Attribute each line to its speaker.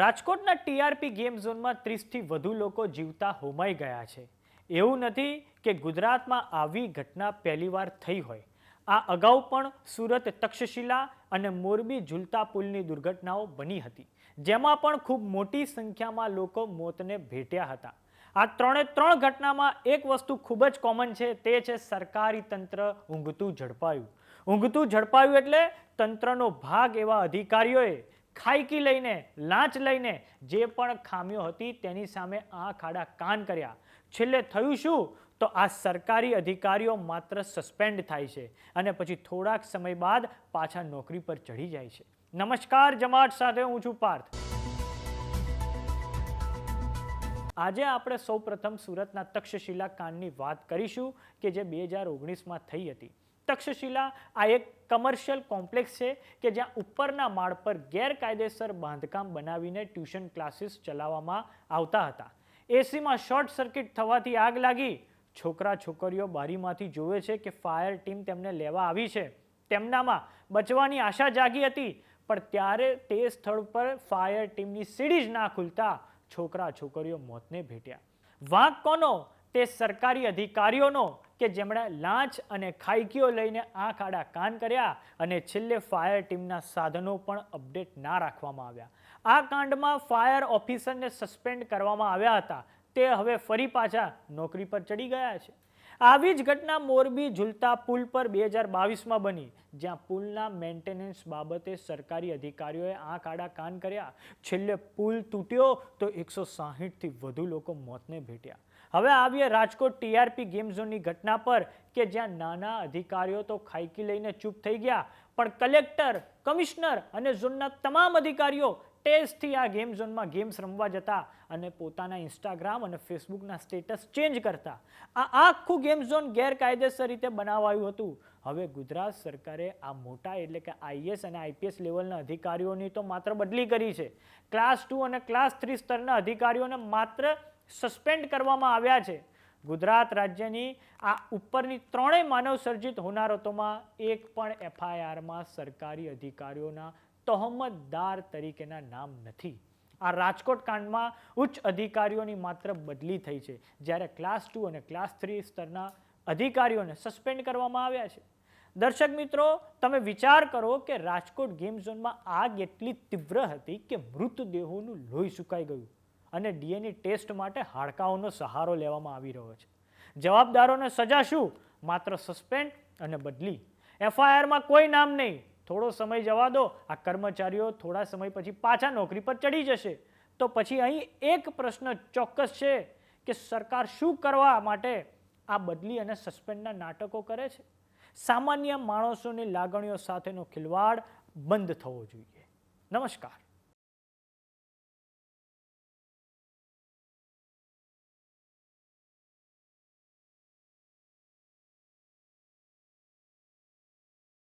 Speaker 1: રાજકોટના TRP game ઝોનમાં ત્રીસથી વધુ લોકો જીવતા હોમાઈ ગયા છે. એવું નથી કે ગુજરાતમાં આવી ઘટના પહેલીવાર થઈ હોય. આ અગાઉ પણ સુરત તક્ષશિલા અને મોરબી ઝુલતા પુલની દુર્ઘટનાઓ બની હતી, જેમાં પણ ખૂબ મોટી સંખ્યામાં લોકો મોતને ભેટ્યા હતા. આ ત્રણે ત્રણ ઘટનામાં એક વસ્તુ ખૂબ જ કોમન છે, તે છે સરકારી તંત્ર ઊંઘતું ઝડપાયું. ઊંઘતું ઝડપાયું એટલે તંત્રનો ભાગ એવા અધિકારીઓએ ખાઈકી લઈને, લાંચ લઈને જે પણ ખામીઓ હતી તેની સામે આંખ આડા કાન કર્યા. છેલ્લે થયું શું? તો આ સરકારી અધિકારીઓ માત્ર સસ્પેન્ડ થાય છે અને પછી થોડાક સમય બાદ પાછા નોકરી પર ચડી જાય છે. નમસ્કાર જમાટ સાથે હું છું પાર્થ. આજે આપણે સૌપ્રથમ સુરતના તક્ષશિલા કાંડની વાત કરીશું કે જે બે હજાર ઓગણીસમાં થઈ હતી. તક્ષશિલા આ એક કમર્શિયલ કોમ્પ્લેક્સ છે કે જ્યાં ઉપરના માળ પર ગેરકાયદેસર બાંધકામ બનાવીને ટ્યુશન ક્લાસીસ ચલાવવામાં આવતા હતા. એસીમાં શોર્ટ સર્કિટ થવાથી આગ લાગી. છોકરા છોકરીઓ બારીમાંથી જોવે છે કે ફાયર ટીમ તેમને લેવા આવી છે. તેમનામાં બચવાની આશા જાગી હતી, પણ ત્યારે તે સ્થળ પર ફાયર ટીમની સીડી જ ના ખુલતા છોકરા છોકરીઓ મોતને ભેટ્યા. વાંક કોનો? તે સરકારી અધિકારીઓનો. કે જેમણે લાંચ અને ખાઈકીઓ લઈને આંખ આડા કાન કર્યા અને છેલ્લે ફાયર ટીમના સાધનો પણ અપડેટ ના રાખવામાં આવ્યા. આ કાંડમાં ફાયર ઓફિસરને સસ્પેન્ડ કરવામાં આવ્યા હતા. તે હવે ફરી પાછા નોકરી પર ચડી ગયા છે. આવી જ ઘટના મોરબી ઝુલતા પુલ પર બે હજાર બાવીસમાં બની, જ્યાં પુલના મેન્ટેનન્સ બાબતે સરકારી અધિકારીઓએ આંખ આડા કાન કર્યા. છેલ્લે પુલ તૂટ્યો તો એકસો સાહીઠથી વધુ લોકો મોતને ભેટ્યા. હવે આવીએ રાજકોટ ટીઆરપી ગેમ ઝોનની ઘટના પર, કે જ્યાં નાના અધિકારીઓ તો ખાઈકી લઈને ચૂપ થઈ ગયા. પણ કલેક્ટર, કમિશનર અને ઝોનના તમામ અધિકારીઓ ટેસ્ટથી આ ગેમ ઝોનમાં ગેમ્સ રમવા જતા અને પોતાના ઇન્સ્ટાગ્રામ અને ફેસબુકના સ્ટેટસ ચેન્જ કરતા. આ આખું ગેમ ઝોન ગેરકાયદેસર રીતે બનાવાયું હતું. હવે ગુજરાત સરકારે આ મોટા એટલે કે આઈએસ અને આઈપીએસ લેવલના અધિકારીઓની તો માત્ર બદલી કરી છે. ક્લાસ ટુ અને ક્લાસ થ્રી સ્તરના અધિકારીઓને માત્ર સસ્પેન્ડ કરવામાં આવ્યા છે. ગુજરાત રાજ્યની આ ઉપરની ત્રણેય માનવ સર્જિત હોનારતોમાં એક પણ એફઆઈઆરમાં સરકારી અધિકારીઓના તહોમતદાર તરીકેના નામ નથી. આ રાજકોટ કાંડમાં ઉચ્ચ અધિકારીઓની માત્ર બદલી થઈ છે. જ્યારે ક્લાસ ટુ અને ક્લાસ થ્રી સ્તરના અધિકારીઓને સસ્પેન્ડ કરવામાં આવ્યા છે. દર્શક મિત્રો, તમે વિચાર કરો કે રાજકોટ ગેમ ઝોનમાં આગ એટલી તીવ્ર હતી કે મૃતદેહોનું લોહી સુકાઈ ગયું. અને ડીએનએ ટેસ્ટ માટે હાડકાઓનો સહારો લેવામાં આવી રહ્યો છે. જવાબદારોને સજા શું? માત્ર સસ્પેન્ડ અને બદલી. એફઆઈઆરમાં કોઈ નામ નહીં. થોડો સમય જવા દો. આ કર્મચારીઓ થોડા સમય પછી પાછા નોકરી પર ચડી જશે. તો પછી અહીં એક પ્રશ્ન ચોક્કસ છે કે સરકાર શું કરવા માટે આ બદલી અને સસ્પેન્ડના નાટકો કરે છે? સામાન્ય માણસોની લાગણીઓ સાથેનો ખિલવાડ બંધ થવો જોઈએ. નમસ્કાર.